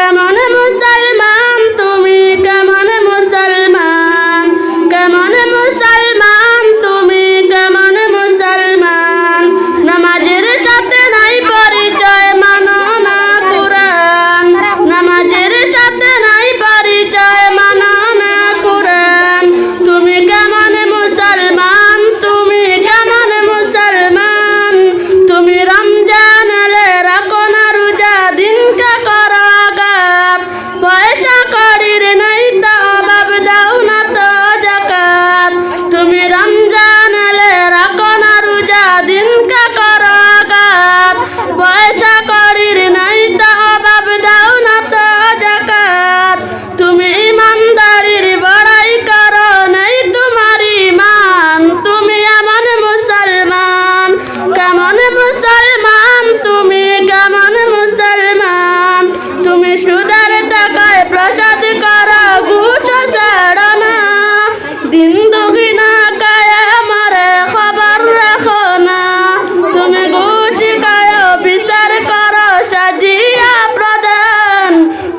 Germany. সুদার টাকায় প্রসাদ কর ঘুষ ছাড়না দিন দুঃখিনা কায় আমার খবর রাখো না। তুমি ঘুষ কায় বিচার কর, সাজিয়া প্রদান।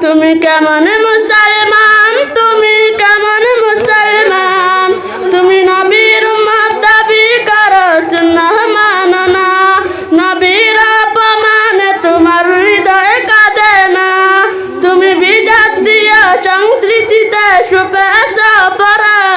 তুমি কেমন মুসলমান, তুমি কেমন মুসলমান। তুমি নবীর মত দাবি কর, সুন্নাহ মাননা নবীর অপমান তোমার হৃদয় কাঁদে না। দেশ পেশ পরা